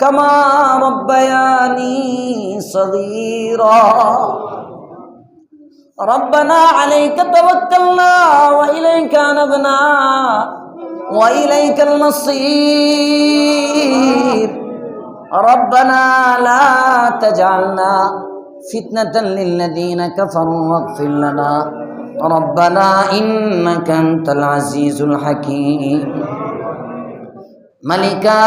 كما ربياني صغيرا. ربنا عليك توكلنا وإليك نبنا وإليك المصير. ربنا لا تجعلنا فتنة للذين كفروا واغفر لنا. ربنا إنك أنت العزيز الحكيم. ملكا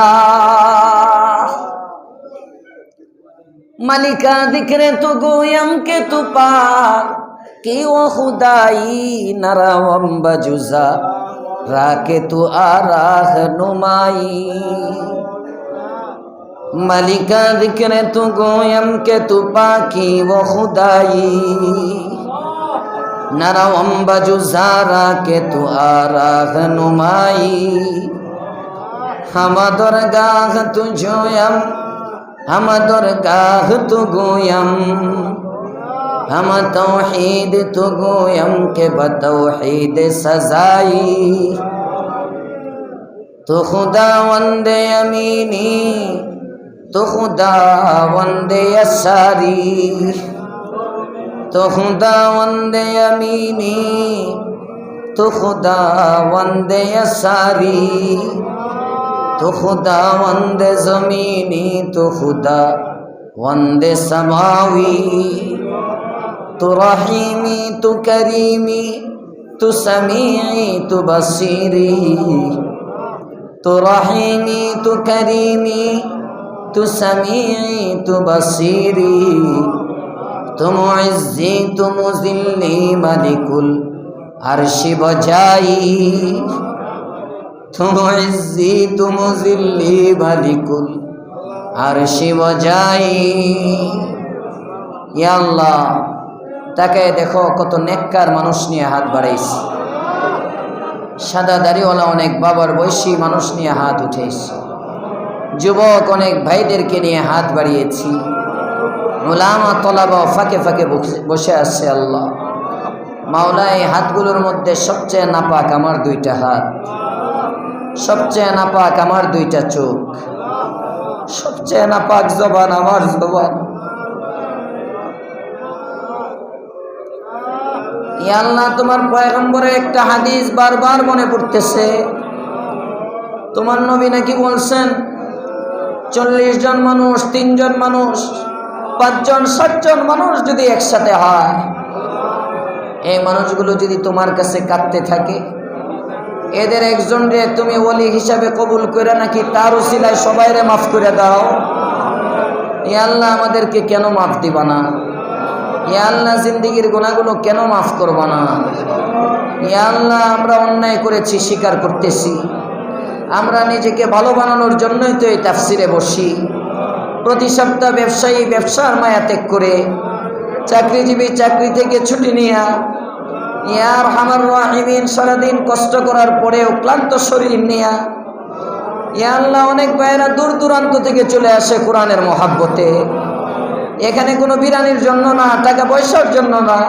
মালিকা দিকরে তো গোয়ামকে তু পার কি ও খুদাই নারাম বাজুজা রাকে তু আরাহ নুমাই। মালিকা দিকরে তু গোয়ামকে তু পা কি ও খুদাই। নারাম বাজুজা রাকে তু আরাহ নুমাই। হামাদর গাহ তুঝোয়াম আমাদর গাহ তু গোয়ম हम तौहीद तु गोयम के बतौहीद सजाई तो खुदा वंदे अमीनी तो खुदा वंदे असारी तो खुदा वंदे अमीनी तो खुदा वंदे असारी تو خدا وند زمینی تو خدا وند سماوی تو رحیمی تو کریمی تو سمیعی تو بصیری تو رحیمی تو کریمی تو سمیعی تو بصیری تو معزی تو مذلی ملک العرش بجائی আল্লাহ তাকে দেখো কত নেককার মানুষ নিয়ে হাত বাড়াইছি। সাদা দাড়িওয়ালা অনেক বাবার বয়সী মানুষ নিয়ে হাত উঠেছি। যুবক অনেক ভাইদেরকে নিয়ে হাত বাড়িয়েছি। ওলামা তলাবা ফাঁকে ফাঁকে বসে আসছে আল্লাহ। মাওলা এই হাতগুলোর মধ্যে সবচেয়ে নাপাক আমার দুইটা হাত। সবচেয়ে নাপাক আমার দুইটা চোখ। সবচেয়ে নাপাক জবান আমার জবান। আল্লাহ, তোমার পয়গম্বরের একটা হাদিস বারবার মনে পড়তেছে। তোমার নবী নাকি বলছেন, চল্লিশ জন মানুষ তিনজন মানুষ পাঁচজন সাতজন মানুষ যদি একসাথে হয়, এই মানুষগুলো যদি তোমার কাছে কাঁদতে থাকে এদের একজন রে তুমি ওলি হিসাবে কবুল করে নাকি তার উসিলায় সবাইরে মাফ করে দাও? এ আল্লাহ আমাদেরকে কেন মাফ দিবা না? এ আল্লাহ জিন্দিগির গুণাগুলো কেন মাফ করবা না? এ আল্লাহ আমরা অন্যায় করেছি, স্বীকার করতেছি। আমরা নিজেকে ভালো বানানোর জন্যই তো এই তাফসিরে বসি। প্রতি সপ্তাহ ব্যবসায়ী ব্যবসার মায়া ত্যাগ করে, চাকরিজীবী চাকরি থেকে ছুটি নিয়ে ইয়ার হামার রাহিমিন, সারাদিন কষ্ট করার পরেও ক্লান্ত শরীর নিয়া। ইয়া আল্লাহ, অনেক ভাইয়েরা দূর দূরান্ত থেকে চলে আসে কোরআনের মহাব্বতে। এখানে কোনো বিরানির জন্য না, টাকা পয়সার জন্য না।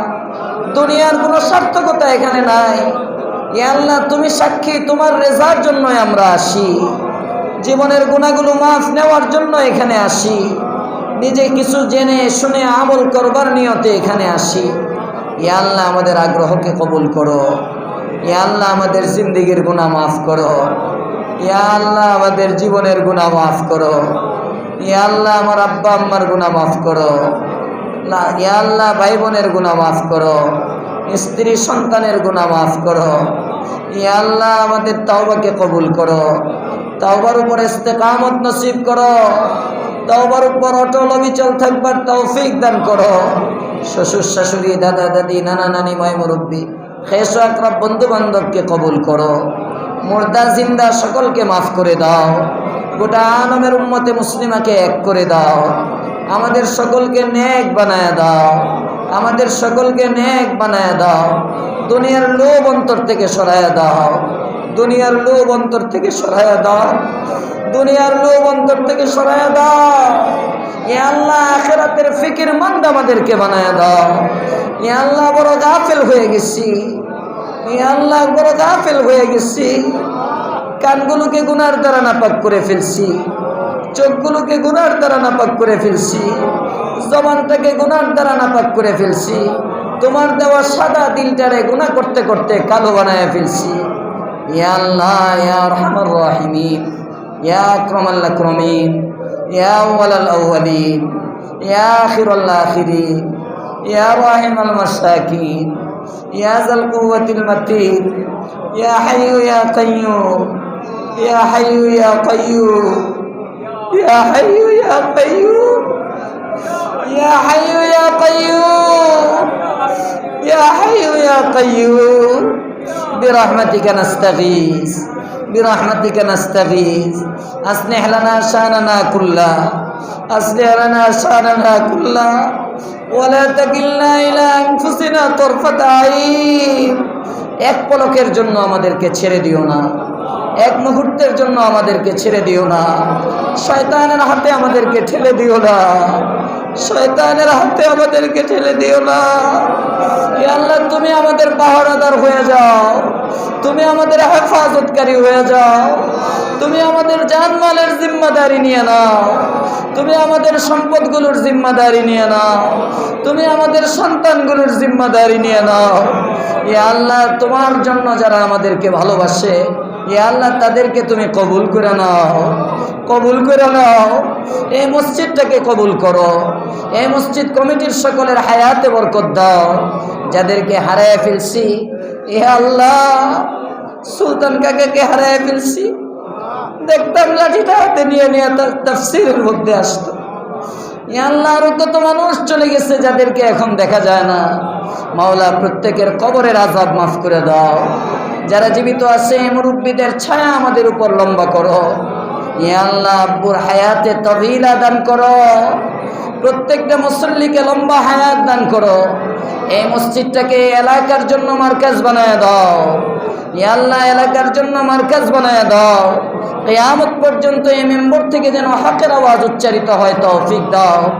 দুনিয়ার কোনো সার্থকতা এখানে নাই। আল্লাহ, তুমি সাক্ষী, তোমার রেজার জন্যই আমরা আসি। জীবনের গুণাগুলো মাফ নেওয়ার জন্য এখানে আসি। নিজে কিছু জেনে, শুনে আমল করবার নিয়তে এখানে আসি। ইয়া আল্লাহ আমাদের আগ্রহকে কবুল করো। ইয়া আল্লাহ আমাদের জিন্দিগির গুণা মাফ করো। ইয়া আল্লাহ আমাদের জীবনের গুণা মাফ করো। ইয়া আল্লাহ আমার আব্বা আম্মার গুণা মাফ করো। ইয়া আল্লাহ ভাই বোনের গুণা মাফ করো। স্ত্রী সন্তানের গুণা মাফ করো। ইয়া আমাদের তাওবাকে কবুল করো। তাওবার উপর ইস্তেকামত নসিব করো। তাওবার উপর অটল অবিচল থাকবার তৌফিক দান করো। শ্বশুর শাশুড়ি, দাদা, দাদি, নানা, নানি, মায় মুরব্বী, খেস আকরাব বন্ধু বান্ধবকে কবুল করো। মোর্দা, জিন্দা সকলকে মাফ করে দাও। গোটা আনমের উম্মতে মুসলিমাকে এক করে দাও। আমাদের সকলকে নেক বানায় দাও। আমাদের সকলকে নেক বানায় দাও। দুনিয়ার লোভ অন্তর থেকে সরায় দাও। দুনিয়ার লোভ অন্তর থেকে সরায় দাও। দুনিয়ার লোভ অন্তর থেকে সরায় দাও। এ আল্লাহ আখেরাতের ফিকির মন্দ আমাদেরকে বানায় দাও। এ আল্লাহ বড় গাফেল হয়ে গেছি। এ আল্লাহ বড় গাফেল হয়ে গেছি। কানগুলোকে গুনার দ্বারা নাপাক করে ফেলছি। চোখগুলোকে গুনার দ্বারা নাপাক করে ফেলছি। জবানটাকে গুনার দ্বারা নাপাক করে ফেলছি। তোমার দেওয়া সাদা দিলটারে গুনাহ করতে করতে কালো বানায় ফেলছি। ইয়া আল্লাহ ইয়া রহমান রাহিমিন ইয়া আক্রমাল আক্রমিন ইয়া আউয়ালাল আউয়ালিন ইয়া আখিরাল আখিরিন ইয়া রাহিমাল মাসাকিন ইয়া যাল কুওয়াতিল মাতিন ইয়া হাইয়ু ইয়া কাইয়্যুম ইয়া হাইয়ু ইয়া কাইয়্যুম ইয়া হাইয়ু ইয়া কাইয়্যুম ইয়া হাইয়ু ইয়া কাইয়্যুম ইয়া হাইয়ু ইয়া কাইয়্যুম برحمتك نستغيث برحمتك نستغيث أصلح لنا شأننا كله أصلح لنا شأننا كله ولا تكلنا إلى أنفسنا طرفة عين এক পলকের জন্য আমাদেরকে ছেড়ে দিও না এক মুহূর্তের জন্য আমাদেরকে ছেড়ে দিও না শয়তানের হাতে আমাদেরকে ঠেলে দিও না শয়তানের হাতে আমাদেরকে ঠেলে দিও না হে আল্লাহ, তুমি আমাদের পাহারাদার হয়ে যাও। তুমি আমাদের হেফাজতকারী হয়ে যাও। তুমি আমাদের জানমালের জিম্মাদারি নিয়ে নাও। তুমি আমাদের সম্পদগুলোর জিম্মাদারি নিয়ে নাও। তুমি আমাদের সন্তানগুলোর জিম্মাদারি নিয়ে নাও। এ আল্লাহ, তোমার জন্য যারা আমাদেরকে ভালোবাসে এ আল্লাহ, তাদেরকে তুমি কবুল করে নাও। কবুল করে নাও। এই মসজিদটাকে কবুল করো। এই মসজিদ কমিটির সকলের হায়াতে বরকত দাও। যাদেরকে হারায় ফেলছি এ আল্লাহ, সুলতান কাকাকে হারায় ফেলছি। দেখতাম লাঠিটা হাতে নিয়ে নিয়ে তাফসিরের মধ্যে আসতো। আল্লাহ, আরও কত মানুষ চলে গেছে যাদেরকে এখন দেখা যায় না। মাওলা, প্রত্যেকের কবরের আজাব মাফ করে দাও। যারা জীবিত আছে মুরব্বীদের ছায়া আমাদের উপর লম্বা করো। আল্লাহ, আব্বুর হায়াতে তবিলা দান করো। প্রত্যেকটা মুসল্লিকে লম্বা হায়াত দান করো। এই মসজিদটাকে এলাকার জন্য মার্কাজ বানায় দাও। আল্লাহ, এলাকার জন্য মার্কাজ বানায় দাও। কেয়ামত পর্যন্ত এই মেম্বর থেকে যেন হকের আওয়াজ উচ্চারিত হয়, তৌফিক দাও।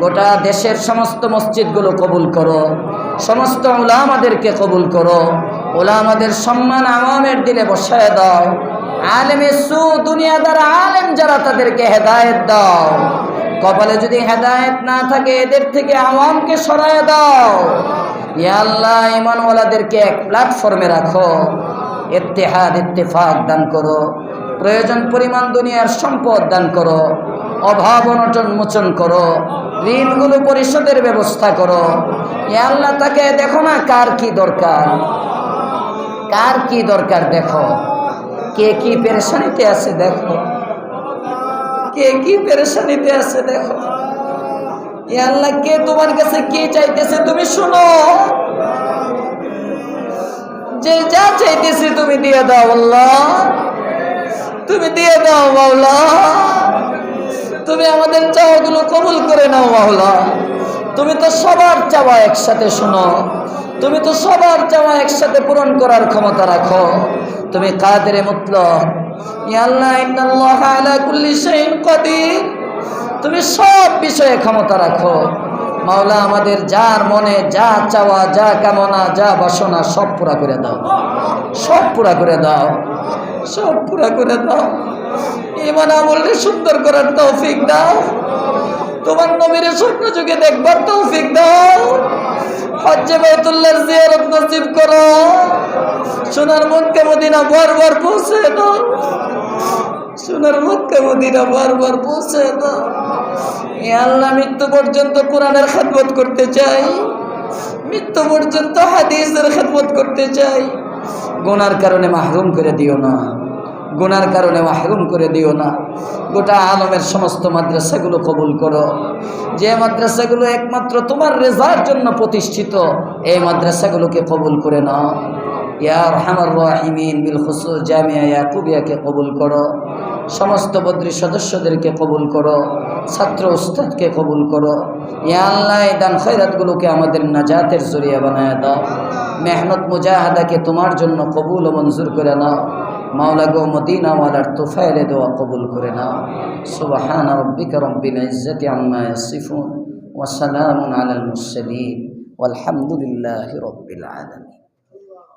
গোটা দেশের সমস্ত মসজিদগুলো কবুল করো। সমস্ত ওলামাদেরকে কবুল করো। ওলামাদের সম্মান আওয়ামের দিলে বসায় দাও। আলেমে সু দুনিয়াদার আলেম যারা তাদেরকে হেদায়েত দাও। কপালে যদি হেদায়েত না থাকে, এদের থেকে আওয়ামকে সরায় দাও। ইয়া আল্লাহ, ইমানওয়ালাদেরকে এক প্ল্যাটফর্মে রাখো। ইত্তেহাদ, ইত্তেফাক দান করো। প্রয়োজন পরিমাণ দুনিয়ার সম্পদ দান করো। অভাব, অনটন মোচন করো। ঋণগুলো পরিশোধের ব্যবস্থা করো। আল্লাহ, তাকে দেখো না কার কি দরকার। কার কি দরকার দেখো। কে কি পেরেশানিতে আছে দেখো। কে কি পেরেশানিতে আছে দেখো। আল্লাহ, কে তোমার কাছে কে চাইতেছে তুমি শোনো। যে যা চাইতেছে তুমি দিয়ে দাও আল্লাহ। তুমি দিয়ে দাও মাওলা। তুমি আমাদের চাওয়াগুলো কবুল করে নাও মাওলা। তুমি তো সবার চাওয়া একসাথে শোনো। তুমি তো সবার চাওয়া একসাথে পূরণ করার ক্ষমতা রাখো। তুমি কাদের মুতলক তুমি সব বিষয়ে ক্ষমতা রাখো। মাওলা, আমাদের যার মনে যা চাওয়া, যা কামনা, যা বাসনা, সব পুরা করে দাও। সব পুরা করে দাও। সব পুরা করে দাও। ইমান আমলকে সুন্দর করার তৌফিক দাও। তোমার নবীর স্বপ্ন যুগে দেখবার তৌফিক দাও। হজ্জে বাইতুল্লাহর জিয়ারত নসিব করো। সোনার মক্কা মদিনা বারবার পৌঁছে দাও। সোনার মক্কা মদিনা বারবার পৌঁছে এ আল্লাহ মৃত্যু পর্যন্ত কোরআনের খেদমত করতে চাই। মৃত্যু পর্যন্ত হাদিসের খেদমত করতে চাই। গোনার কারণে মাহরুম করে দিও না। গুনার কারণে মাহরুম করে দিও না। গোটা আলমের সমস্ত মাদ্রাসাগুলো কবুল করো। যে মাদ্রাসাগুলো একমাত্র তোমার রেজার জন্য প্রতিষ্ঠিত, এই মাদ্রাসাগুলোকে কবুল করে নাও। ইয়া রহমার রাহিমিন, বিল খুসুস জামিয়া ইয়াকুবিয়াকে কবুল করো। সমস্ত বদ্রী সদস্যদেরকে কবুল করো, ছাত্র উস্তাদকে কবুল করো। ইয়াল্লাহ দান খৈরাতগুলোকে আমাদের নাজাতের জরিয়া বানায় দাও। মেহনত মুজাহাদাকে তোমার জন্য কবুল ও মঞ্জুর করে নাও। মাওলা গো মদিনাওয়ালার তোফায়লে দেওয়া কবুল করে নাও। সুবাহান রব্বিকা রব্বিল ইজ্জতি আম্মা ইয়াসিফুন। ওয়া